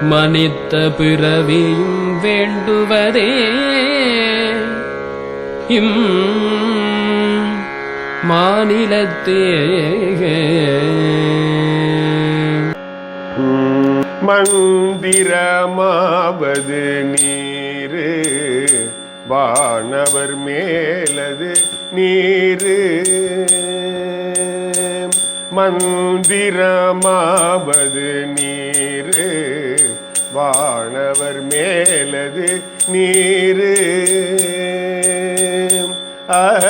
மனித்த பிறவியும் வேண்டுவதே. இம் மாநிலத்தே மந்திரமாவது நீரு வானவர் மேலது நீரு. மந்திரமாவது நீரு வானவர் மேலது நீரு. மாவது ஆ, ஆ,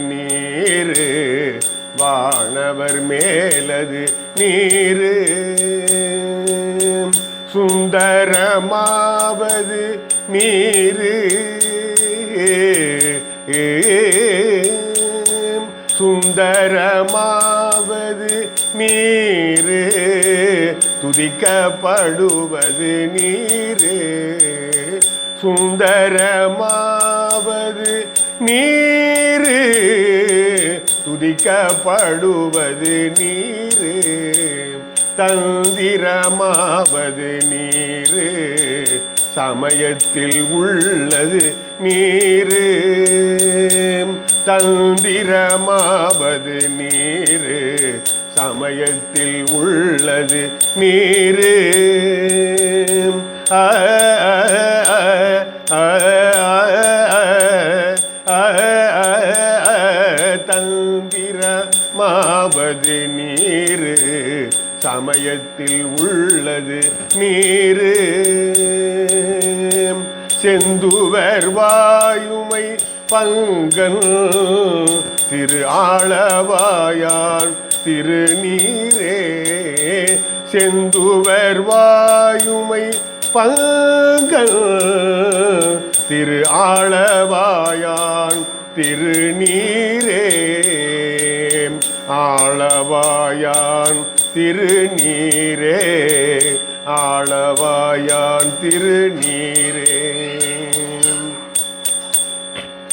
நீரு. வானவர் மேலது நீரு. சுந்தரமாவது நீரு. சுந்தரமாவது நீரு துதிக்கப்படுவது நீரு. சுந்தரமாவது நீரு துதிக்கப்படுவது நீரு. தந்திரமாவது நீரு சமயத்தில் உள்ளது நீரு. தந்திரமாவது நீரு சமயத்தில் உள்ளது நீரு ஆ, தந்திரமாவது நீரு சமயத்தில் உள்ளது நீரு செந்துவர் வாயுமை பங்கன் திரு ஆளவாயான் திருநீரே செந்துவர் வாயுமை பங்கன் திரு ஆளவாயான் திருநீரே ஆளவாயான் திருநீரே ஆளவாயான் திருநீரே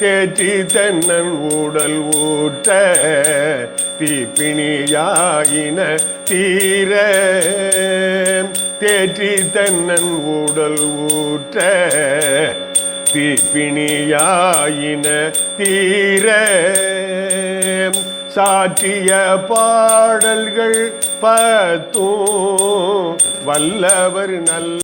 தேற்றி தென்னன் ஊடல் ஊற்ற தீப்பிணியாயின தீர. தேற்றி தென்னன் ஊடல் ஊற்ற தீப்பிணியாயின தீர. சாற்றிய பாடல்கள் பத்தும் வல்லவர் நல்ல